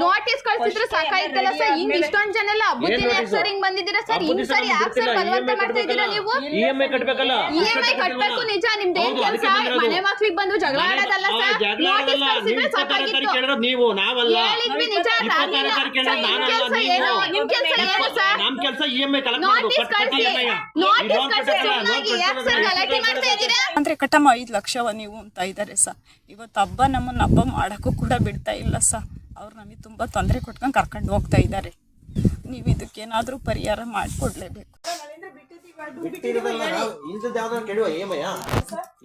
Notice ಕಳ್ಸಿದ್ರೆ ಸಾಕಾಯ್ತಲ್ಲ sir ಹಿಂಗ್ ಇಷ್ಟೊಂದ್ ಜನ ಎಲ್ಲ ಸರ್ ಹಿಂಗ್ ಬಂದಿದ್ದೀರಾ ಸರ್ ಹಿಂಗ್ ಸರ್ ಯಾಕೆ ಸರ್ ಬಲವಂತ ಮಾಡ್ತಾ ಇದ್ದೀರಾ ನೀವು? ಇ ಎಂ ಐ ಕಟ್ಬೇಕಲ್ಲ. ಇ ಎಂ ಐ ಕಟ್ಬೇಕು ನಿಜ ನಿಮ್ದು ಏನ್ ಕೆಲ್ಸ. ಮನೆ ಮಕ್ಳಿಗೆ ಬಂದು ಜಗಳ ಆಡೋದಲ್ಲ ಸರ್ ನೋಟಿಸ್. ನೀವು ಕಳ್ಸಿದ್ರೆ ಇಪ್ಪತ್ತಾರನೇ ಸಾಕಾಗಿತ್ತು. ನೀವು ನಾವಲ್ಲ. ಹೇಳಿದ್ವಿ ನಿಜ ಸರ್, ನಿಮ್ ಕೆಲ್ಸ ಏನು? ನಿಮ್ ಕೆಲ್ಸ ಏನು ಸರ್ ನಮ್ ಕೆಲಸ ಇ ಎಂ ಐ ಕಲೆಕ್ಟ್ ಮಾಡೋದು ನೋಟಿಸ್ ಕಟ್- ಕಟ್ಟಿ ಕಳ್ಸಿ. EMI. ನೋಟಿಸ್ ಈ ಕಳ್ಸಿ ಕಟ್ಟಲ್ಲ, ಯಾಕೆ ಸರ್ ಗಲಾಟೆ ಮಾಡ್ತಾ ಇದ್ದೀರಾ? ಅಂದ್ರೆ ಕಟ್ಟಮ್ಮ ಐದು ಲಕ್ಷವ ನೀವು ಅಂತ ಇದ್ದಾರೆ ಸರ್ ಇವತ್ತು ಹಬ್ಬ ನಮ್ಮನ್ನ ಹಬ್ಬ ಮಾಡೋಕ್ಕೂ ಕೂಡ ಬಿಡ್ತಾ ಇಲ್ಲ ಸ ಅವ್ರು ನಮಗೆ ತುಂಬ ತೊಂದರೆ ಕೊಟ್ಕೊಂಡು ಕರ್ಕೊಂಡು ಹೋಗ್ತಾ ಇದ್ದಾರೆ ನೀವು ಇದಕ್ಕೇನಾದರೂ ಪರಿಹಾರ ಮಾಡಿಕೊಡ್ಲೇಬೇಕು. ಬಿಟ್ಟಿರೋದಲ್ಲ ನಾವು ಇಂಥದ್ದು ಯಾವ್ದಾದ್ರು ಕೆಡುವ ಏಮಯ್ಯ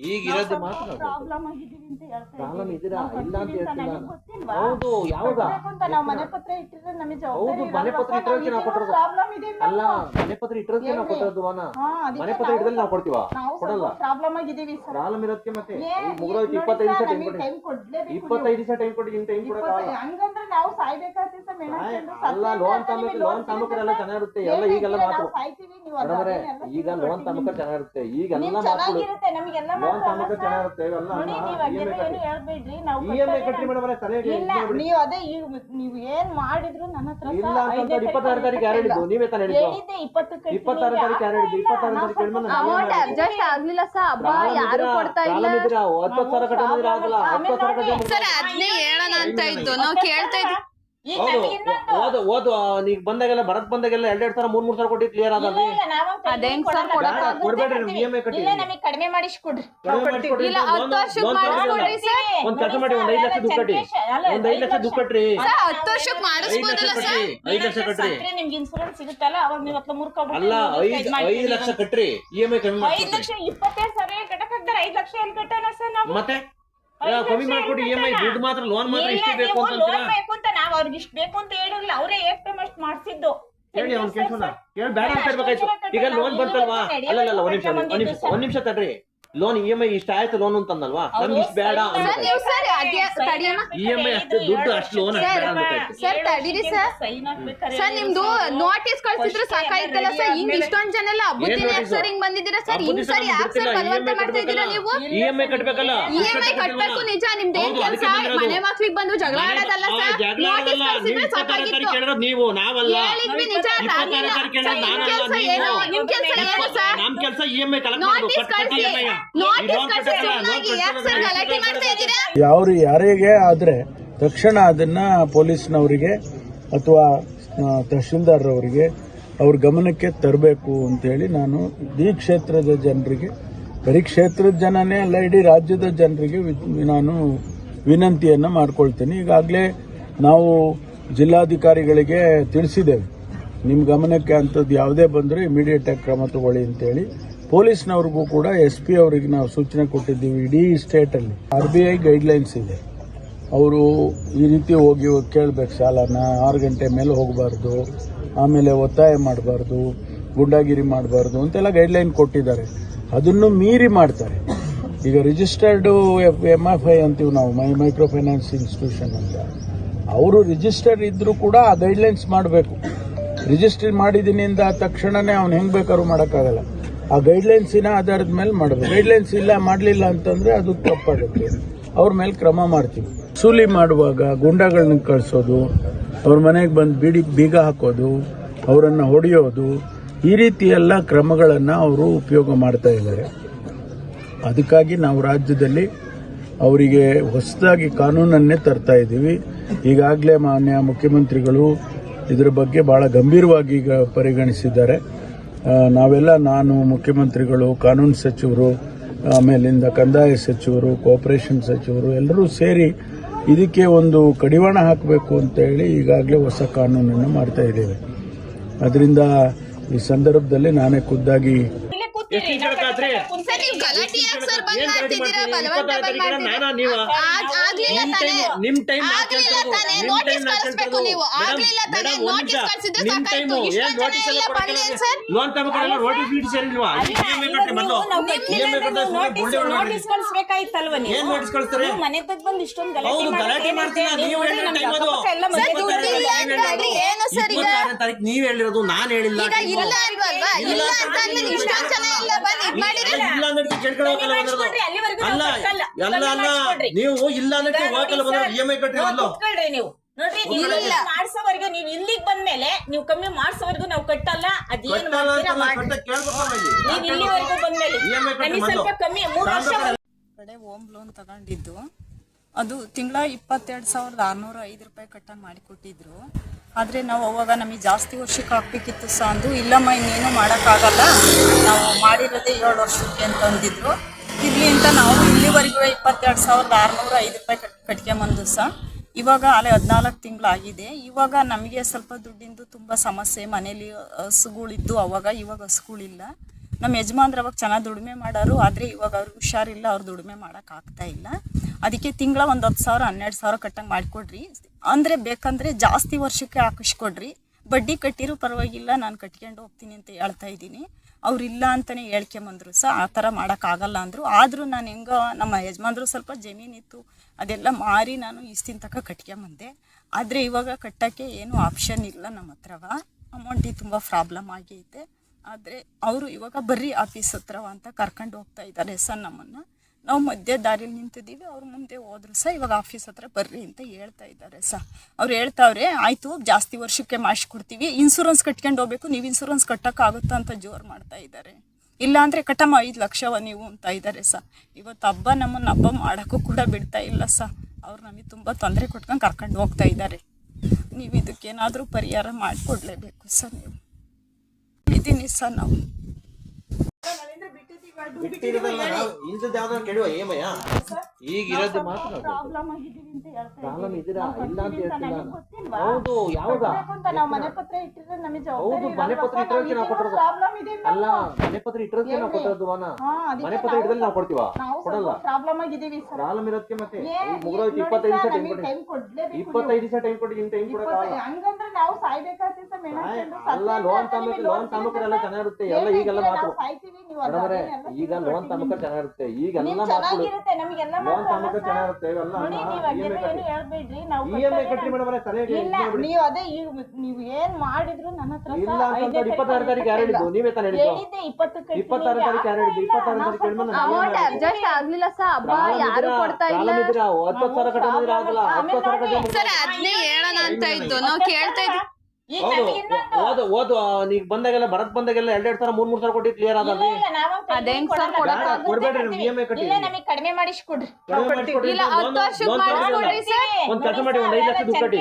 ಈಗ ಇರೋದು ಮಾತ್ರ ಪ್ರಾಬ್ಲಮ್ ಆಗಿದ್ದೀವಿ ಅಂತ ಹೇಳ್ತಾ ಪ್ರಾಬ್ಲಮ್ ಇದ್ದೀರಾ ಇಲ್ಲ ಅಂತ ಹೇಳ್ತಿಲ್ಲ ಹೌದು ಯಾವಾಗ? ನಾವು ಮನೆ ಪತ್ರ ಇಟ್ಟಿದ್ರೆ ನಮಗೆ ಹೌದು ಮನೆ ಪತ್ರ ಇಟ್ಟಿರೋದಕ್ಕೆ ನಾವು ಕೊಟ್ಟಿರೋದು. ಪ್ರಾಬ್ಲಮ್ ಇದೆ ಅಲ್ಲ ಮನೆ ಪತ್ರ ಇಟ್ಟಿರೋದಕ್ಕೆ ನಾವು ಕೊಟ್ಟಿರೋದು ವನ ಹಾ, ಮನೆ ಪತ್ರ ಇಡದಲ್ಲಿ ನಾವು ಕೊಡ್ತೀವ? ನಾವು ಕೊಡಲ್ಲ. ಪ್ರಾಬ್ಲಮ್ ಆಗಿದ್ದೀವಿ ಸರ್. ಪ್ರಾಬ್ಲಮ್ ಇರೋದಕ್ಕೆ ಮತ್ತೆ? ಮುಗಿದೋಯ್ತು ಇಪ್ಪತ್ತೈದು ದಿವಸ ಟೈಮ್ ಕೊಡಿ. ಇಪ್ಪತ್ತೈದು ದಿವಸ ಟೈಮ್ ಕೊಡಿ ಇನ್ ಟೈಮ್ ಕೊಡಕ್ಕಾಗಲ್ಲ. ಹಂಗಂದ್ರೆ ನಾವು ಸಾಯ್ಬೇಕಾಗ್ತದೆ ಸರ್ ಮೇಡಮ್ ಅಲ್ಲ ಸತ್ಯ ಅಂತ ನಿಮಗೆ ಲೋನ್ ಸಿಗುತ್ತೆ. ಚೆನ್ನಾಗಿರುತ್ತೆ ಎಲ್ಲ ಏನ್ ಈಗೆಲ್ಲ ಹೇಳ್ತೀರಾ, ಮಾತು. ನಾವು ನೀವು ಈಗ ಲೋನ್ ಚೆನ್ನಾಗಿರುತ್ತೆ ಈಗೆಲ್ಲ ಲೋನ್ ಇವೆಲ್ಲ ಇ ಎಂ ಐ ಕಟ್ಟಿ ತಲೆಗೆ ನೀವು ಅದೇ ಈಗ ನೀವು ಏನ್ ಮಾಡಿದ್ರು ನನ್ನ ಹತ್ರ ಇಲ್ಲ ಇಪ್ಪತ್ತಾರು ತಾರೀಕು ಯಾರು ಹೇಳಿದ್ದು? ನೀವೇ ತಾನೇ ಹೇಳಿದ್ದು ಇಪ್ಪತ್ತಾರು ತಾರೀಕು ಯಾರು ಹೇಳಿದ್ದು? ಇಪ್ಪತ್ತಾರು ತಾರೀಕು ಹೇಳಿದ್ಮೇಲೆ ನಾನು ಅಮೌಂಟ್ ಅಡ್ಜಸ್ಟ್ ಆಗ್ಲಿಲ್ಲ ಸರ್ ಹಬ್ಬ ಯಾರು ಕೊಡ್ತಾ ಇಲ್ಲ? ಸಾವಿರ ಕಟ್ಟಿದ್ರೆ ಆಗಲ್ಲ ಹತ್ತು ಸಾವಿರ ಕಟ್ಟಿದ್ರೆ ಸರ್ ಅದನ್ನೇ ಹೇಳೋಣ ಅಂತ ಇದ್ದು ನಾವು ಕೇಳ್ತಾ ಇದ್ವಿ. ಈಗ ಹೌದು. ನಮಗೆ ಇನ್ನೊಂದು ಓದು ಓದು. ನೀಗ್ ಬಂದಾಗೆಲ್ಲ ಭರತ್ ಬಂದಾಗೆಲ್ಲ ಎರಡೆರಡು ಸಾವಿರ ಮೂರ್ ಮೂರ್ ಸಾವಿರ ಕೊಟ್ಟಿ ಕ್ಲಿಯರ್ ಆಗಲ್ರಿ ಇಲ್ಲ, ನಾವು ಅದೇಂಗ್ ಕೊಡಲ್ಲ. ಸರ್ ಕೊಡಕ್ಕೆ ಕೊಡ್ಬೇಡ್ರಿ, ಕೊಡ್ತೀವಿ. ನೀವು EMI ಕಟ್ಟಿ. ಇಲ್ಲ ನಮಗೆ ಕಡಿಮೆ ಮಾಡಿಸ್ಕೊಡ್ರಿ ಕಡಿಮೆ ಇಲ್ಲ ಹತ್ತು ಲೋನ್- ವರ್ಷಕ್ಕೆ ಲೋನ್ ಮಾಡಿಸ್ಕೊಡ್ರಿ ಸರ್. ಒಂದ್ ಕೆಲಸ ಮಾಡಿ ಒಂದ್ ಐದ್ ಲಕ್ಷ ದುಡ್ಡು ಕಟ್ಟಿ. ಒಂದ್ ಐದ್ ಲಕ್ಷ ದುಡ್ಡು ಕಟ್ರಿ. ಸರ್ ಹತ್ತು ವರ್ಷಕ್ಕೆ ಐದ್ ಲಕ್ಷ ಮಾಡಿಸ್ಬೋದಲ್ಲ ಕಟ್ರಿ. ಸರ್ ಐದ್ ಲಕ್ಷ ಕಟ್ರಿ. ಸತ್ರೆ ನಿಮ್ಗೆ ಇನ್ಸೂರೆನ್ಸ್ ಸಿಗುತ್ತಲ್ಲ ಅವಾಗ ನೀವು ಹತ್ರ ಮುರ್ಕೊಬಿಟ್ಟು ಅಲ್ಲ ಐದ್ ಇದ್ ಲಕ್ಷ ಕಟ್ರಿ. ಇ ಎಂ ಐ ಕಮ್ಮಿ ಐದ್ ಮಾಡ್ಕೊಡ್ರಿ. ಲಕ್ಷ ಇಪ್ಪತ್ತೈದು ಸಾವಿರ ಕಟ್ಟಕ್ಕಾಗ್ತಾರೆ? ಐದ್ ಲಕ್ಷ ಎಲ್ಲಿ ಕಟ್ಟೋಣ ಸರ್ ನಾವು? ಮತ್ತೆ? ಕಮ್ಮಿ ಮಾಡ್ಕೊಡಿ ಇ ಎಂ ಐ ದುಡ್ಡು ಮಾತ್ರ ಲೋನ್ ಮಾತ್ರ ಇಷ್ಟ ಬೇಕು ಅಂತ ಲೋನ್ ಬೇಕು ಅಂತ ನಾವು ಅವ್ರಿಗೆ ಇಷ್ಟ ಬೇಕು ಅಂತ ಹೇಳಿರ್ಲಿಲ್ಲ ಅವರೇ ಏಕ್ ಪೇಮೆಂಟ್ ಮಾಡಿಸಿದ್ದು? ಹೇಳಿ ಅವ್ನು ಕೇಳ್ಸೋಣ. ಕೇಳಿ ಬೇಡ ಅಂತ ಇರ್ಬೇಕಾಯ್ತು ಈಗ ಲೋನ್ ಬಂತಲ್ವಾ? ಅಲ್ಲ ಅಲ್ಲ ಒಂದ್ ನಿಮಿಷ ಒಂದ್ ನಿಮಿಷ ಒಂದ್ ನಿಮಿಷ ತಡ್ರಿ. ಲೋನ್ ಇ ಎಂ ಐ ಇಷ್ಟ ಆಯ್ತು ಲೋನ್ ಅಂತಂದಲ್ವಾ ನಮ್ಗೆ ಇಷ್ಟ ಬೇಡ ನೀವು ಸರ್ ಅದೇ ತಡಿಯಮ್ಮ ಇ ಎಂ ಐ ಅಷ್ಟು ದುಡ್ಡು ಅಷ್ಟು ಲೋನ್ ಸರ್ ತಡೀರಿ ಸರ್ ಸರ್ ನಿಮ್ದು ನೋಟಿಸ್ ಕಳ್ಸಿದ್ರೆ ಸಾಕಾಯ್ತಲ್ಲ ಸರ್ ಹಿಂಗ್ ಇಷ್ಟೊಂದ್ ಜನ ಎಲ್ಲ ಸರ್ ಹಿಂಗ್ ಬಂದಿದ್ದೀರಾ ಸರ್ ಹಿಂಗ್ ಸರ್ ನಮ್ಗೆ ಯಾಕೆ ಸರ್ ಬಲವಂತ ಮಾಡ್ತಾ ಇದ್ದೀರಾ ನೀವು ಇ ಎಂ ಐ ಕಟ್ಬೇಕಲ್ಲ ಇ ಎಂ ಐ ಕಟ್ಬೇಕು ನಿಜ ನಿಮ್ದು ಏನ್ ಕೆಲ್ಸ. ಮನೆ ಮಕ್ಳಿಗೆ ಬಂದು ಜಗಳ ಆಡೋದಲ್ಲ ಸರ್ ನೋಟಿಸ್. ನೀವು ಕಳ್ಸಿದ್ರೆ ಸಾಕಾಗಿತ್ತು ನೀವು ನಾವಲ್ಲ ಹೇಳಿದ್ವಿ ನಿಜ ನಿಮ್ ನಾನಲ್ಲ ಕೆಲ್ಸ ಏನು ನಿಮ್ ಕೆಲ್ಸ ಏನು ಸರ್ ನಮ್ ಕೆಲಸ ಇ ಎಂ ಐ ಕಲೆಕ್ಟ್ ಮಾಡೋದು ಕಟ್ಟಿ. ನೋಟಿಸ್ ಯಾರು ಯಾರಿಗೆ ಆದ್ರೆ ತಕ್ಷಣ ಅದನ್ನ ಪೊಲೀಸ್ನವರಿಗೆ ಅಥವಾ ತಹಶೀಲ್ದಾರ್ ಅವರಿಗೆ ಅವ್ರ ಗಮನಕ್ಕೆ ತರಬೇಕು ಅಂತ ಹೇಳಿ ನಾನು ಈ ಕ್ಷೇತ್ರದ ಜನರಿಗೆ ಬರೀ ಕ್ಷೇತ್ರದ ಜನನೇ ಅಲ್ಲ ಇಡೀ ರಾಜ್ಯದ ಜನರಿಗೆ ನಾನು ವಿನಂತಿಯನ್ನು ಮಾಡ್ಕೊಳ್ತೇನೆ. ಈಗಾಗಲೇ ನಾವು ಜಿಲ್ಲಾಧಿಕಾರಿಗಳಿಗೆ ತಿಳಿಸಿದ್ದೇವೆ. ನಿಮ್ಮ ಗಮನಕ್ಕೆ ಅಂಥದ್ದು ಯಾವುದೇ ಬಂದರೂ ಇಮಿಡಿಯೇಟ್ ಆಗಿ ಕ್ರಮ ತಗೊಳ್ಳಿ ಅಂತೇಳಿ ಪೊಲೀಸ್ನವ್ರಿಗೂ ಕೂಡ ಎಸ್ ಪಿ ಅವರಿಗೆ ನಾವು ಸೂಚನೆ ಕೊಟ್ಟಿದ್ದೀವಿ ಇಡೀ ಸ್ಟೇಟಲ್ಲಿ ಆರ್ ಬಿ ಐ ಗೈಡ್ಲೈನ್ಸ್ ಇದೆ. ಅವರು ಈ ರೀತಿ ಹೋಗಿ ಕೇಳಬೇಕು ಸಾಲನ, ಆರು ಗಂಟೆ ಮೇಲೆ ಹೋಗಬಾರ್ದು, ಆಮೇಲೆ ಒತ್ತಾಯ ಮಾಡಬಾರ್ದು, ಗುಂಡಾಗಿರಿ ಮಾಡಬಾರ್ದು ಅಂತೆಲ್ಲ ಗೈಡ್ಲೈನ್ ಕೊಟ್ಟಿದ್ದಾರೆ. ಅದನ್ನು ಮೀರಿ ಮಾಡ್ತಾರೆ. ಈಗ ರಿಜಿಸ್ಟರ್ಡು ಎಂ ಎಫ್ ಐ ಅಂತೀವಿ ನಾವು, ಮೈ ಮೈಕ್ರೋ ಫೈನಾನ್ಸ್ ಇನ್ಸ್ಟಿಟ್ಯೂಷನ್ ಅಂತ. ಅವರು ರಿಜಿಸ್ಟರ್ ಇದ್ದರೂ ಕೂಡ ಆ ಗೈಡ್ಲೈನ್ಸ್ ಮಾಡಬೇಕು. ರಿಜಿಸ್ಟರ್ ಮಾಡಿದ್ದೀನಿ ಅಂದ ತಕ್ಷಣನೇ ಅವ್ನು ಹೆಂಗೆ ಬೇಕಾದ್ರೂ ಮಾಡೋಕ್ಕಾಗಲ್ಲ. ಆ ಗೈಡ್ಲೈನ್ಸಿನ ಆಧಾರದ ಮೇಲೆ ಮಾಡಬೇಕು ಗೈಡ್ಲೈನ್ಸ್ ಇಲ್ಲ, ಮಾಡಲಿಲ್ಲ ಅಂತಂದ್ರೆ ಅದು ತಪ್ಪಾಗುತ್ತೆ. ಅವ್ರ ಮೇಲೆ ಕ್ರಮ ಮಾಡ್ತೀವಿ. ಸೂಲಿ ಮಾಡುವಾಗ ಗುಂಡಗಳನ್ನ ಕಳಿಸೋದು, ಅವ್ರ ಮನೆಗೆ ಬಂದು ಬಿಡಿ, ಬೀಗ ಹಾಕೋದು, ಅವರನ್ನು ಹೊಡೆಯೋದು, ಈ ರೀತಿ ಎಲ್ಲ ಕ್ರಮಗಳನ್ನು ಅವರು ಉಪಯೋಗ ಮಾಡ್ತಾ ಇದ್ದಾರೆ. ಅದಕ್ಕಾಗಿ ನಾವು ರಾಜ್ಯದಲ್ಲಿ ಅವರಿಗೆ ಹೊಸದಾಗಿ ಕಾನೂನನ್ನೇ ತರ್ತಾ ಇದ್ದೀವಿ. ಈಗಾಗಲೇ ಮಾನ್ಯ ಮುಖ್ಯಮಂತ್ರಿಗಳು ಇದರ ಬಗ್ಗೆ ಬಹಳ ಗಂಭೀರವಾಗಿ ಈಗ ಪರಿಗಣಿಸಿದ್ದಾರೆ. ನಾವೆಲ್ಲ ನಾನು, ಮುಖ್ಯಮಂತ್ರಿಗಳು, ಕಾನೂನು ಸಚಿವರು ಆಮೇಲಿಂದ ಕಂದಾಯ ಸಚಿವರು, ಕೋಪರೇಷನ್ ಸಚಿವರು, ಎಲ್ಲರೂ ಸೇರಿ ಇದಕ್ಕೆ ಒಂದು ಕಡಿವಾಣ ಹಾಕಬೇಕು ಅಂತ ಹೇಳಿ ಈಗಾಗಲೇ ಹೊಸ ಕಾನೂನನ್ನು ಮಾಡ್ತಾ ಇದ್ದೇವೆ. ಅದರಿಂದ ಈ ಸಂದರ್ಭದಲ್ಲಿ ನಾನೇ ಖುದ್ದಾಗಿ ಇಲ್ಲೇ ನಾವು? ಸರ್ ನೀವು ಗಲಾಟೆ ಯಾಕೆ ಸರ್ ಬಂದ್ ಮಾಡ್ತಿದ್ದೀರಾ ಬಲವಂತ ಬಂದ್ ತಾರೀಕಿನ ಮಾಡ್ತಿದ್ದೀರಾ ನಾನಾ ನೀವಾ? ಆಗ್- ಆಗ್ಲಿಲ್ಲ ನಿಮ್ ತಾನೇ. ಟೈಮ್ ನಿಮ್ ಟೈಮ್ ಆಗ್ಲಿಲ್ಲ ತಾನೇ ನೋಟಿಸ್ ಕಳಿಸ್ಬೇಕು ನೀವು. ಆಗ್ಲಿಲ್ಲ ತಾನೆ ನೋಟಿಸ್ ಕಳ್ಸಿದ್ರೆ ಸಾಕಾಯ್ತು ಇಷ್ಟೊಂದ್ ಜನ ಎಲ್ಲ ಸರ್. ಲೋನ್ ತಗೋಲ್ಲ ನೋಟಿಸ್ ನೀವು ಏನ್ ನೋಟಿಸ್ ಕಳಿಸ್ತಾರೆ? ನೀವು ಮನೆ ತಗ್ ಬಂದು ಇಷ್ಟೊಂದು ಗಲಾಟೆ ಹೌದು ಗಲಾಟೆ ಮಾಡ್ತೀರಾ? ನೀವು ಹೇಳಿರೋ ಟೈಮ್ ಅದು ಎಲ್ಲ ಸರ್, ಮನೆ ದುಡ್ಡು ಇಲ್ಲ ಅಂತಂದ್ರೆ ಏನು ಸರ್ ಈಗ? ಇಪ್ಪತ್ತಾರನೇ ತಾರೀಕು ನೀವ್ ಹೇಳಿರೋದು ನಾನ್ ಹೇಳಿಲ್ಲ ಈಗ ಇಲ್ಲ ಅಲ್ವಲ್ವಾ ಇಲ್ಲ ಅಂತಂದ್ರೆ ಇಷ್ಟೊಂದ್ ಜನ ಎಲ್ಲ ಬಂದ್ ಇದ್ ಮಾಡಿದ್ರೆ ಇಲ್ಲ ಹೋಗಲ್ಲ ಬಂದಿರೋದು ಅಲ್ಲ. ಎಲ್ಲ. ನೀವು ಇಲ್ಲ ಹೋಗಲ್ಲ ಇ ಎಂ ಐ ಕಟ್ಟಿ ಮೊದಲು ನೀವು ನೋಡ್ರಿ ನೀವು. ಮಾಡ್ಸೋವರೆಗೂ ನೀವು ಇಲ್ಲಿಗೆ ಬಂದ್ಮೇಲೆ ನೀವು ಕಮ್ಮಿ ಮಾಡ್ಸೋವರೆಗೂ ನಾವು ಕಟ್ಟಲ್ಲ ಅದೇನ್ ಕಟ್ಟಲ್ಲ ಮಾಡ್ತೀರಾ ಮಾಡಿ ಕಟ್ಟ ಕೇಳ್ಬೇಕಲ್ಲ ಇಲ್ಲಿ. ನೀವ್ ಇಲ್ಲಿವರೆಗೂ ಬಂದ್ಮೇಲೆ ಕಟ್ಟಿ ನಮಗೆ ಸ್ವಲ್ಪ ಮೊದ್ಲು. ಕಮ್ಮಿ ಮೂರು ವರ್ಷ ಕಡೆ ಹೋಮ್ ಲೋನ್ ತಗೊಂಡಿದ್ದು ಅದು ತಿಂಗಳ ಇಪ್ಪತ್ತೆರಡು ಸಾವಿರದ ಆರುನೂರ ಐದು ರೂಪಾಯಿ ಕಟ್ಟಂಗೆ ಮಾಡಿಕೊಟ್ಟಿದ್ರು ಆದರೆ ನಾವು ಅವಾಗ ನಮಗೆ ಜಾಸ್ತಿ ವರ್ಷಕ್ಕೆ ಹಾಕ್ಬೇಕಿತ್ತು ಸಹ ಅಂದು ಇಲ್ಲಮ್ಮ, ಇನ್ನೇನು ಮಾಡೋಕ್ಕಾಗಲ್ಲ. ನಾವು ಮಾಡಿರೋದೇ ಏಳು ವರ್ಷಕ್ಕೆ ಅಂತ ಅಂದಿದ್ರು. ಇರಲಿ ಅಂತ ನಾವು ಇಲ್ಲಿವರೆಗೂ ಇಪ್ಪತ್ತೆರಡು ಸಾವಿರದ ಆರುನೂರ ಐದು ರೂಪಾಯಿ ಕಟ್ ಕಟ್ಕೊಂಬಂದು ಸಹ ಇವಾಗ ಅಲ್ಲೇ ಹದಿನಾಲ್ಕು ತಿಂಗಳಾಗಿದೆ ಇವಾಗ ನಮಗೆ ಸ್ವಲ್ಪ ದುಡ್ಡಿಂದು ತುಂಬ ಸಮಸ್ಯೆ, ಮನೇಲಿ ಹಸುಗಳಿದ್ದು ಅವಾಗ ಇವಾಗ ಹಸುಗಳಿಲ್ಲ. ನಮ್ಮ ಯಜಮಾನ್ರು ಅವಾಗ ಚೆನ್ನಾಗಿ ದುಡಿಮೆ ಮಾಡೋರು, ಆದರೆ ಇವಾಗ ಅವ್ರಿಗೆ ಹುಷಾರಿಲ್ಲ, ಅವ್ರು ದುಡಿಮೆ ಮಾಡೋಕ್ಕಾಗ್ತಾ ಇಲ್ಲ. ಅದಕ್ಕೆ ತಿಂಗಳ ಒಂದು ಹತ್ತು ಸಾವಿರ, ಹನ್ನೆರಡು ಸಾವಿರ ಕಟ್ಟಂಗೆ ಮಾಡಿಕೊಡ್ರಿ. ಅಂದರೆ ಬೇಕಂದರೆ ಜಾಸ್ತಿ ವರ್ಷಕ್ಕೆ ಹಾಕಿಸ್ಕೊಡ್ರಿ. ಬಡ್ಡಿ ಕಟ್ಟಿರೂ ಪರವಾಗಿಲ್ಲ, ನಾನು ಕಟ್ಕೊಂಡು ಹೋಗ್ತೀನಿ ಅಂತ ಹೇಳ್ತಾ ಇದ್ದೀನಿ. ಅವ್ರು ಇಲ್ಲ ಅಂತಲೇ ಹೇಳ್ಕೊಂಬಂದ್ರು ಸಹ ಆ ಥರ ಮಾಡೋಕ್ಕಾಗಲ್ಲ ಅಂದರು. ಆದರೂ ನಾನು ಹೆಂಗೋ ನಮ್ಮ ಯಜಮಾನ್ರು ಸ್ವಲ್ಪ ಜಮೀನಿತ್ತು ಅದೆಲ್ಲ ಮಾರಿ ನಾನು ಇಷ್ಟಿನ ತನಕ ಕಟ್ಕೊಂಬಂದೆ ಆದರೆ ಇವಾಗ ಕಟ್ಟೋಕ್ಕೆ ಏನೂ ಆಪ್ಷನ್ ಇಲ್ಲ ನಮ್ಮ ಹತ್ರವ. ಅಮೌಂಟಿಗೆ ತುಂಬ ಪ್ರಾಬ್ಲಮ್ ಆಗೈತೆ. ಆದರೆ ಅವರು ಇವಾಗ ಬರ್ರಿ ಆಫೀಸ್ ಹತ್ರವ ಅಂತ ಕರ್ಕೊಂಡು ಹೋಗ್ತಾ ಇದ್ದಾರೆ ಸರ್ ನಮ್ಮನ್ನು. ನಾವು ಮಧ್ಯ ದಾರಿಲಿ ನಿಂತಿದ್ದೀವಿ, ಅವ್ರ ಮುಂದೆ ಹೋದ್ರು ಸಹ ಇವಾಗ ಆಫೀಸ್ ಹತ್ರ ಬರ್ರಿ ಅಂತ ಹೇಳ್ತಾ ಇದ್ದಾರೆ ಸರ್ ಅವ್ರು ಹೇಳ್ತಾವ್ರೆ, ಆಯಿತು, ಜಾಸ್ತಿ ವರ್ಷಕ್ಕೆ ಮಾಡಿಸ್ಕೊಡ್ತೀವಿ ಇನ್ಸೂರೆನ್ಸ್ ಕಟ್ಕೊಂಡು ಹೋಗ್ಬೇಕು, ನೀವು ಇನ್ಸೂರೆನ್ಸ್ ಕಟ್ಟೋಕ್ಕಾಗುತ್ತಾ ಅಂತ ಜೋರು ಮಾಡ್ತಾ ಇದ್ದಾರೆ. ಇಲ್ಲ ಅಂದರೆ ಕಟ್ಟಮ್ಮ, ಐದು ಲಕ್ಷವ ನೀವು ಅಂತ ಇದ್ದಾರೆ ಸರ್ ಇವತ್ತು ಹಬ್ಬ ನಮ್ಮನ್ನು ಹಬ್ಬ ಮಾಡೋಕ್ಕೂ ಕೂಡ ಬಿಡ್ತಾ ಇಲ್ಲ ಸರ್ ಅವ್ರು ನಮಗೆ ತುಂಬ ತೊಂದರೆ ಕೊಟ್ಕೊಂಡು ಕರ್ಕೊಂಡು ಹೋಗ್ತಾ ಇದ್ದಾರೆ. ನೀವು ಇದಕ್ಕೇನಾದರೂ ಪರಿಹಾರ ಮಾಡಿಕೊಡ್ಲೇಬೇಕು ಸರ್ ನೀವು. ಇದ್ದೀನಿ ಸರ್ ನಾವು. ಬಿಟ್ಟಿರೋದಲ್ಲ ನಾವು ಇಲ್ದದ್ದು ಯಾವ್ದಾದ್ರು ಕೆಡುವ ಏಮಯ್ಯ ಈಗ ಇರೋದು ಮಾತ್ರ ಪ್ರಾಬ್ಲಮ್ ಆಗಿದ್ದೀವಿ ಅಂತ ಹೇಳ್ತಾ ಪ್ರಾಬ್ಲಮ್ ಇದ್ದೀರಾ? ಇಲ್ಲ ಅಂತ ಹೇಳ್ತಿಲ್ಲ ಗೊತ್ತಿಲ್ವಾ? ಹೌದು ಯಾವಾಗ? ಅಂತ ನಾವು ಮನೆ ಪತ್ರ ಇಟ್ಟಿದ್ರೆ ನಮಗೆ ಹೌದು ಮನೆ ಪತ್ರ ಇಟ್ಟಿರೋದಕ್ಕೆ ನಾವು ಕೊಟ್ಟಿರೋದು. ಪ್ರಾಬ್ಲಮ್ ಇದೆ ಅಲ್ಲ ಮನೆ ಪತ್ರ ಇಟ್ಟಿರೋದಕ್ಕೆ ನಾವು ವಾನ ಮನೆ. ಪತ್ರ ನಾವು ನಾವು ಕೊಡ್ತೀವ? ಕೊಡಲ್ಲ. ಪ್ರಾಬ್ಲಮ್ ಆಗಿದ್ದೀವಿ ಸರ್. ಪ್ರಾಬ್ಲಮ್ ಇರೋದಕ್ಕೆ ಮತ್ತೆ. ಏನ್ ಈಗ ಮುಗಿದೋಯ್ತು. ನೋಡಿ ಇಪ್ಪತ್ತೈದು ದಿವಸ ಟೈಮ್ ಕೊಡಿ ಟೈಮ್ ಕೊಡ್ಲೇಬೇಕು ಇಪ್ಪತ್ತೈದು ದಿವಸ ಟೈಮ್ ಕೊಡಿ ಟೈಮ್ ಹಂಗಂದ್ರೆ ನಾವು ಸಾಯ್ಬೇಕಾಗ್ತದೆ ಸರ್ ಮೇಡಮ್ ಆಯ್, ಅಲ್ಲ ಲೋನ್ ತಾಲೂಕು ಲೋನ್ ತಾಲೂಕು ಎಲ್ಲ ಚೆನ್ನಾಗಿರುತ್ತೆ. ಎಲ್ಲ ಈಗೆಲ್ಲ ಮಾತು. ಈಗ ಲೋನ್ ತಾಲೂಕು ಚೆನ್ನಾಗಿರುತ್ತೆ. ಈಗೆಲ್ಲ ಮಾತು ಮಾತುಗಳು ಚೆನ್ನಾಗಿರುತ್ತೆ ನಮಗೆಲ್ಲ ಲೋನ್. ಚೆನ್ನಾಗಿರುತ್ತೆ ಇವೆಲ್ಲ ನೋಡಿ ನೀವು ಏನು ಹೇಳ್ಬೇಡ್ರಿ ನಾವು ಕಟ್ಟಿ ಮೇಡಮ್ ಇಲ್ಲ ನೀವು ಅದೇ ಈಗ ನೀವು ಏನ್ ಮಾಡಿದ್ರು ನನ್ನ ಹತ್ರ ಇಲ್ಲ ಅಂತ ಐದನೇ ಇಪ್ಪತ್ತಾರು ತಾರೀಕು ಯಾರು ಹೇಳಿದ್ದು? ನೀವೇ ತಾನೇ ಹೇಳಿದ್ದು ಹೇಳಿದ್ದೆ ಇಪ್ಪತ್ತು ಕಟ್ತೀನಿ ಇಪ್ಪತ್ತಾರು ತಾರೀಕು ಯಾರು ಹೇಳಿದ್ದು? ಇಪ್ಪತ್ತಾರು ತಾರೀಕು ಹೇಳಿದ್ಮೇಲೆ ನಾನು ಅಮೌಂಟ್ ಅಡ್ಜಸ್ಟ್ ಆಗ್ಲಿಲ್ಲ ಸರ್ ಹಬ್ಬ ಯಾರು ಕೊಡ್ತಾ ಇಲ್ಲ? ಇದ್ದೀರಾ ಹತ್ತು ಸಾವಿರ ಕಟ್ಟಿದ್ರೆ ಆಗಲ್ಲ ಹತ್ತು ಸಾವಿರ ಕಟ್ಟಿದ್ರೆ ಸರ್ ಅದನ್ನೇ ಹೇಳೋಣ ಅಂತ ಇದ್ದು ನಾವು ಕೇಳ್ತಾ ಇದ್ವಿ. ಈಗ ಹೌದು ನಮಗೆ ಇನ್ನೊಂದು ಓದು ಓದು. ನೀಗ್ ಬಂದಾಗೆಲ್ಲ ಬಂದಾಗೆಲ್ಲ ಎರಡೆರಡು ಸಾವಿರ ಮೂರ್ ಮೂರ್ ಸಾವಿರ ಕೊಟ್ಟಿ ಕ್ಲಿಯರ್ ಆದ್ರಿ ಇಲ್ಲ, ನಾವ್ ಕಡಿಮೆ ಅದೇಂಗ್ ಕೊಡಲ್ಲ. ಸರ್ ಕೊಡಕ್ಕಾಗುತ್ತೆ? ಕೊಡ್ಬೇಡ್ರಿ ನೀವು ಇ ಕಟ್ಟಿ. ಇಲ್ಲ ನಮಗೆ ಕಡಿಮೆ ಮಾಡಿಸ್ಕೊಡ್ರಿ ಕಡಿಮೆ ಮಾಡಿಸ್ಕೊಡ್ರಿ, ಇಲ್ಲ loan- ಹತ್ತು ವರ್ಷಕ್ಕೆ loan ತಗೊಂಡಿಲ್ಲ. ಮಾಡಿಸ್ಕೊಡ್ರಿ ಸರ್. ಒಂದ್ ಕೆಲಸ ಮಾಡಿ ಒಂದ್ ಐದ್ ಲಕ್ಷ ದುಡ್ಡು ಕಟ್ಟಿ.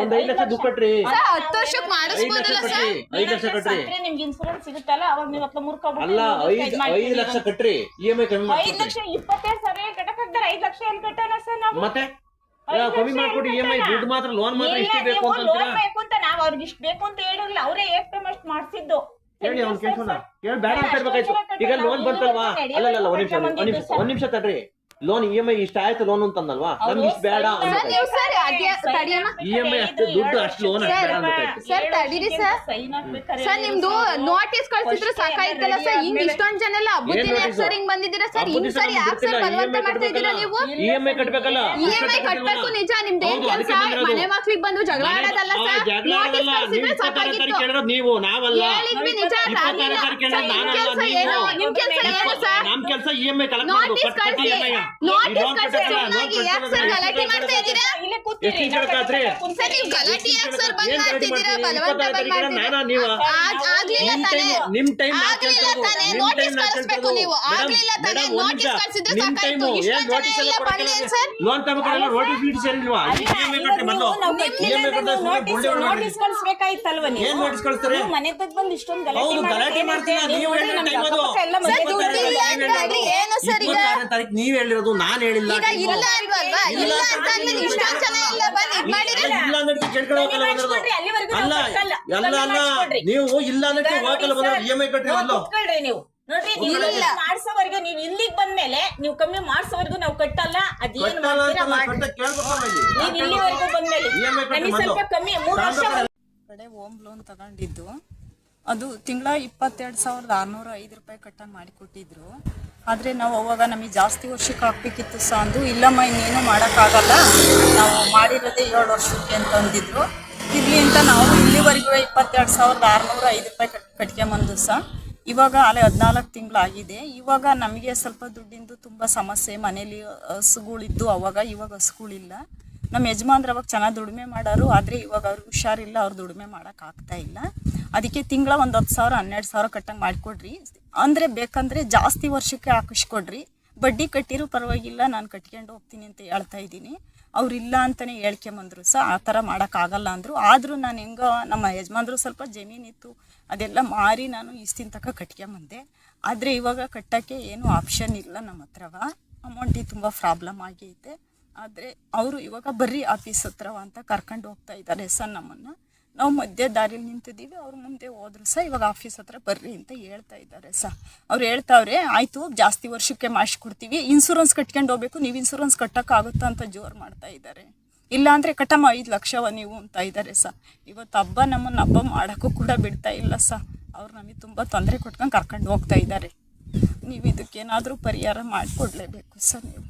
ಒಂದ್ ಐದ್ ಲಕ್ಷ ದುಡ್ಡು ಕಟ್ರಿ. ಸರ್ ಹತ್ತು ವರ್ಷಕ್ಕೆ ಐದ್ ಲಕ್ಷ ಮಾಡಿಸ್ಬೋದಲ್ಲ ಕಟ್ರಿ ಸರ್ ಐದ್ ಲಕ್ಷ ಕಟ್ರಿ. ನಿಮ್ಗೆ ಇನ್ಸೂರೆನ್ಸ್ ಸಿಗುತ್ತಲ್ಲ ಅವಾಗ ನೀವು ಹತ್ತು ಮುರ್ಕೊಬಿಟ್ಟು ಅಲ್ಲ ಐದ್ ಐದ್ ಲಕ್ಷ ಕಟ್ರಿ. ಇ ಎಂ ಐ ಕಮ್ಮಿ ಐದ್ ಮಾಡ್ಕೊಡ್ರಿ ಲಕ್ಷ ಇಪ್ಪತ್ತೈದು ಸಾವಿರ ಕಟ್ಟಕ್ ಐದ್ ಲಕ್ಷ ಎಲ್ಲಿ ಕಟ್ಟೋಣ ಸರ್ ನಾವು? ಮತ್ತೆ? ಕಮ್ಮಿ ಮಾಡ್ಕೊಡಿ ಇ ಎಂ ಐ. ದುಡ್ಡು ಮಾತ್ರ ಲೋನ್ ಮಾತ್ರ ಇಷ್ಟು ಬೇಕು ಅಂತ ಅಂತೀರಾ ಬೇಕು ಅಂತ ನಾವು ಅವ್ರಿಗೆ ಇಷ್ಟ ಬೇಕು ಅಂತ ಹೇಳಿಲ್ಲ ಅವರೇ ಏಕ್ ಪೇಮೆಂಟ್ ಮಾಡ್ಸಿದ್ದು. ಹೇಳಿ ಅವನು ಕೇಳ್ಸೋಣ. ಕೇಳಿ ಬೇಡ ಅಂತ ಇರ್ಬೇಕಾಯ್ತು ಈಗ ಲೋನ್ ಬಂತಲ್ವಾ ಅಲ್ಲ ಅಲ್ಲ ಒಂದ್ ನಿಮಿಷ ಒಂದ್ ನಿಮಿಷ ತಡ್ರಿ. ಲೋನ್ ಇ ಎಂ ಐ ಇಷ್ಟ ಆಯ್ತು ಲೋನ್ ಅಂತಂದಲ್ವಾ? ನಮ್ಗೆ ಇಷ್ಟ ಬೇಡ ಸರ್ ಅನ್ಬೇಕಾಯ್ತು ನೀವು ಸರ್ ಅದೇ ತಡಿಯಮ್ಮ. ಇ ಎಂ ಐ ಅಷ್ಟು ದುಡ್ಡು ಅಷ್ಟು ಲೋನ್ ಸರ್ ತಡೀರಿ ಸರ್ ಸರ್. ನಿಮ್ದು ನೋಟಿಸ್ ಕಳ್ಸಿದ್ರೆ ಸಾಕಾಯ್ತಲ್ಲ ಸರ್? ಹಿಂಗ್ ಇಷ್ಟೊಂದ್ ಜನ ಎಲ್ಲ ಹಬ್ಬದ ಏನ್ ಸರ್ ಹಿಂಗ್ ಬಂದಿದ್ದೀರಾ ಸರ್? ಹಬ್ಬದ ಹಿಂಗ್ ದಿವಸ ಸರ್ ಯಾಕೆ ಸರ್ ಬಲವಂತ ಮಾಡ್ತಾ ಇದ್ದೀರಾ ನೀವು? ಇ ಎಂ ಐ ಕಟ್ಬೇಕಲ್ಲ? ಇ ಎಂ ಐ ಕಟ್ಬೇಕು ನಿಜ ನಿಮ್ದು ಏನ್ ಕೆಲಸ? ಮನೆ ಮಕ್ಳಿಗೆ ಬಂದು ಜಗಳ ಆಡೋದಲ್ಲ ಸರ್? ಜಗಳ ನೋಟಿಸ್ ಆಡಲ್ಲ. ನೀವು ಕಳ್ಸಿದ್ರೆ ಇಪ್ಪತ್ತಾರು ಸಾಕಾಗಿತ್ತು. ನೀವು ನಾವಲ್ಲ. ಹೇಳಿದ್ವಿ ನಿಜ ನಿಮ್ ನಾನಲ್ಲ, ಕೆಲಸ. ನಿಮ್ ಕೆಲಸ ಏನು ಸರ್? ನಮ್ ಕೆಲಸ ಇ ಎಂ ಐ ಕಲೆಕ್ಟ್ ಮಾಡೋದು. ನೋಟಿಸ್ ಲೋನ್ ಕಳ್ಸಿ ಕಟ್ಟಲ್ಲ, ಲೋನ್ ಸುಮ್ನಾಗಿ ಯಾಕೆ ಸರ್ ಕಟ್ಟಲ್ಲ, ಗಲಾಟೆ ಮಾಡ್ತಾ ಇದ್ದೀರಾ? ಇಲ್ಲೇ ಎಷ್ಟು ಕೂತಿರಿ? ನಿಮಿಷ ಕಳ್ಸ್ರಿ? ಸರ್ ನೀವು ಗಲಾಟೆ ಯಾಕೆ ಸರ್ ಬಂದ್ ಏನ್ ಗಲಾಟೆ ಮಾಡ್ತಿದ್ದೀರಾ ಮಾಡ್ತೀರಿ? ಬಲವಂತ ಇಪ್ಪತ್ತಾರು ಬಂದ್ ತಾರೀಕಿನ ಮಾಡ್ತಿದ್ದೀರಾ? ನಾನಾ ನೀವಾ? ಆಗ್- ಆಗ್ಲಿಲ್ಲ ನಿಮ್ ತಾನೇ. ಟೈಮ್ ನಿಮ್ ಟೈಮ್ ಆಗ್ಲಿಲ್ಲ ತಾನೇ. ನೋಟಿಸ್ ಕಳಿಸ್ಬೇಕು ನೀವು. ಆಗ್ಲಿಲ್ಲ ತಾನೇ. ನೋಟಿಸ್ ಕಳ್ಸಿದ್ರೆ ಸಾಕಾಯ್ತು. ಇಷ್ಟೊಂದ್ ಜನ ಎಲ್ಲ ಬಂದ್ಲಿ ಸರ್? ಲೋನ್ ತಗೋತಾರಲ್ಲ ನೋಟಿಸ್ ಗೀಟಿಸ್ ಏನಿಲ್ವಾ ಇ ಎಂ ಐ ಕಟ್ಟಿ ಮೊದಲು. ಇ ಎಂ ಐ ಕಟ್ಟಿದ್ರೆ ನೋಟಿಸ್ ಕಳ್ಸ್ಬೇಕಾಯ್ತಲ್ವ ನೀವು? ಏನ್ ನೋಟಿಸ್ ಕಳಿಸ್ತಾರೆ? ನೀವು ಮನೆ ತಗ್ ಬಂದು ಇಷ್ಟೊಂದು ಹೌದು ಗಲಾಟೆ ಗಲಾಟೆ ಮಾಡ್ತೀರಾ? ನೀವು ಹೇಳಿರೋ ಟೈಮ್ ಅದು? ಸರ್ ಮನೆ ಅಂತ ಅಂದ್ರೆ ಏನು ಸರ್ ಈಗ ಇಪ್ಪತ್ತಾರನೇ ತಾರೀಕು ನೀವ್ ಹೇಳಿರೋದು ನಾನ್ ಹೇಳಿಲ್ಲ. ಈಗ ಇಲ್ಲ ಅಲ್ವಾ ಇಲ್ಲ ಅಂತ ಅಂದ್ರೆ ಇಷ್ಟೊಂದ್ ಜನ ಎಲ್ಲ ಬಂದ್ ಇದ್ ಮಾಡಿದ್ರೆ ಇಲ್ಲ ಅಂದ್ರೆ ಕೇಳ್ಕೊಳ್ಳೋ ಹೋಗಲ್ಲ ಬಂದಿರೋದು ಮಾಡಿಸ್ಕೊಡ್ರಿ, ಅಲ್ಲಿವರೆಗೂ ಅಲ್ಲ ನಾವು ಕಟ್ಟಲ್ಲ. ಅಲ್ಲ ಅಲ್ಲ ಮಾಡಿಸ್ಕೊಡ್ರಿ. ನೀವು ಇಲ್ಲ ಅಂದ್ರೆ ಹೋಗಲ್ಲ ಬಂದ್ರೆ ಇ ಎಂ ಐ ಕಟ್ಟಿ ಮೊದಲು ಕುತ್ಕೊಳ್ರಿ ನೀವು. ನೋಡ್ರಿ ನೀವು ಇಲ್ಲ. ಮಾಡ್ಸೋವರೆಗೂ ನೀವು ಇಲ್ಲಿಗೆ ಬಂದ್ಮೇಲೆ ನೀವು ಕಮ್ಮಿ ಮಾಡ್ಸೋವರೆಗೂ ನಾವು ಕಟ್ಟಲ್ಲ ಅದೇನ್ ಕಟ್ಟಲ್ಲ ಮಾಡ್ತೀರಾ ಅಂತಲ್ಲ, ಮಾಡಿ ಕಟ್ಟ ಕೇಳ್ಬೇಕಲ್ಲ ಇಲ್ಲಿ. ನೀವ್ ಇಲ್ಲಿವರೆಗೂ ಬಂದ್ಮೇಲೆ. ಕಟ್ಟಿ ಸ್ವಲ್ಪ ಕಮ್ಮಿ ಮೂರ್ ವರ್ಷ ಕಡೆ ಹೋಮ್ ಲೋನ್ ತಗೊಂಡಿದ್ದು. ಅದು ತಿಂಗಳ ಇಪ್ಪತ್ತೆರಡು ಸಾವಿರದ ಆರುನೂರ ಐದು ರೂಪಾಯಿ ಕಟ್ಟಂಗೆ ಮಾಡಿಕೊಟ್ಟಿದ್ರು ಆದರೆ ನಾವು ಅವಾಗ ನಮಗೆ ಜಾಸ್ತಿ ವರ್ಷಕ್ಕೆ ಹಾಕ್ಬೇಕಿತ್ತು ಸಹ ಅಂದು, ಇಲ್ಲಮ್ಮ, ಇನ್ನೇನು ಮಾಡೋಕ್ಕಾಗಲ್ಲ. ನಾವು ಮಾಡಿರೋದೇ ಏಳು ವರ್ಷಕ್ಕೆ ಅಂತ ಅಂದಿದ್ರು. ಅಂತ ನಾವು ಇಲ್ಲಿವರೆಗೂ ಇಪ್ಪತ್ತೆರಡು ಸಾವಿರದ ಆರುನೂರ ಐದು ರೂಪಾಯಿ ಕಟ್ ಕಟ್ಕೊಂಬಂದು ಸಹ ಇವಾಗ ಅಲ್ಲೇ ಹದಿನಾಲ್ಕು ತಿಂಗಳಾಗಿದೆ ಇವಾಗ ನಮಗೆ ಸ್ವಲ್ಪ ದುಡ್ಡಿಂದು ತುಂಬ ಸಮಸ್ಯೆ. ಮನೇಲಿ ಹಸುಗಳಿದ್ದು ಅವಾಗ ಇವಾಗ ಹಸುಗಳಿಲ್ಲ. ನಮ್ಮ ಯಜಮಾನ್ರು ಅವಾಗ ಚೆನ್ನಾಗಿ ದುಡಿಮೆ ಮಾಡೋರು, ಆದರೆ ಇವಾಗ ಅವ್ರಿಗೆ ಹುಷಾರಿಲ್ಲ, ಅವ್ರು ದುಡಿಮೆ ಮಾಡೋಕ್ಕಾಗ್ತಾ ಇಲ್ಲ. ಅದಕ್ಕೆ ತಿಂಗಳ ಒಂದು ಹತ್ತು ಸಾವಿರ, ಹನ್ನೆರಡು ಸಾವಿರ ಕಟ್ಟಂಗೆ ಮಾಡಿಕೊಡ್ರಿ. ಅಂದರೆ ಬೇಕಂದರೆ ಜಾಸ್ತಿ ವರ್ಷಕ್ಕೆ ಹಾಕಿಸ್ಕೊಡ್ರಿ ಬಡ್ಡಿ ಕಟ್ಟಿರೂ ಪರವಾಗಿಲ್ಲ, ನಾನು ಕಟ್ಕೊಂಡು ಹೋಗ್ತೀನಿ ಅಂತ ಹೇಳ್ತಾ ಇದ್ದೀನಿ. ಅವ್ರಿಲ್ಲ ಅಂತಲೇ ಹೇಳ್ಕೊಂಬಂದ್ರು ಸಹ ಆ ಥರ ಮಾಡೋಕ್ಕಾಗಲ್ಲ ಅಂದರು. ಆದರೂ ನಾನು ಹೆಂಗೋ, ನಮ್ಮ ಯಜಮಾನ್ರು ಸ್ವಲ್ಪ ಜಮೀನಿತ್ತು ಅದೆಲ್ಲ ಮಾರಿ ನಾನು ಇಷ್ಟಿನ ತನಕ ಕಟ್ಕೊಂಬಂದೆ ಆದರೆ ಇವಾಗ ಕಟ್ಟೋಕ್ಕೆ ಏನೂ ಆಪ್ಷನ್ ಇಲ್ಲ ನಮ್ಮ ಹತ್ರವ. ಅಮೌಂಟಿಗೆ ತುಂಬ ಪ್ರಾಬ್ಲಮ್ ಆಗೈತೆ. ಆದರೆ ಅವರು ಇವಾಗ ಬರ್ರಿ ಆಫೀಸ್ ಹತ್ರ ಅಂತ ಕರ್ಕೊಂಡು ಹೋಗ್ತಾ ಇದ್ದಾರೆ ಸರ್ ನಮ್ಮನ್ನು. ನಾವು ಮಧ್ಯ ದಾರಿಲಿ ನಿಂತಿದ್ದೀವಿ, ಅವ್ರು ಮುಂದೆ ಹೋದ್ರು ಸಹ ಇವಾಗ ಆಫೀಸ್ ಹತ್ರ ಬರ್ರಿ ಅಂತ ಹೇಳ್ತಾ ಇದ್ದಾರೆ ಸರ್. ಅವ್ರು ಹೇಳ್ತಾವ್ರೆ, ಆಯಿತು, ಜಾಸ್ತಿ ವರ್ಷಕ್ಕೆ ಮಾಡಿಸ್ಕೊಡ್ತೀವಿ ಇನ್ಸೂರೆನ್ಸ್ ಕಟ್ಕೊಂಡು ಹೋಗ್ಬೇಕು, ನೀವು ಇನ್ಸೂರೆನ್ಸ್ ಕಟ್ಟೋಕ್ಕಾಗುತ್ತಾ ಅಂತ ಜೋರು ಮಾಡ್ತಾ ಇದ್ದಾರೆ. ಇಲ್ಲ ಅಂದರೆ ಕಟ್ಟಮ್ಮ, ಐದು ಲಕ್ಷವ ನೀವು ಅಂತ ಇದ್ದಾರೆ ಸರ್. ಇವತ್ತು ಹಬ್ಬ ನಮ್ಮನ್ನು ಹಬ್ಬ ಮಾಡೋಕ್ಕೂ ಕೂಡ ಬಿಡ್ತಾ ಇಲ್ಲ ಸರ್. ಅವ್ರು ನಮಗೆ ತುಂಬ ತೊಂದರೆ ಕೊಟ್ಕೊಂಡು ಕರ್ಕೊಂಡು ಹೋಗ್ತಾ ಇದ್ದಾರೆ. ನೀವು ಇದಕ್ಕೇನಾದರೂ ಪರಿಹಾರ ಮಾಡಿಕೊಡ್ಲೇಬೇಕು ಸರ್ ನೀವು.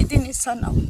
ಇದ್ದೀನಿ ಸರ್ ನಾವು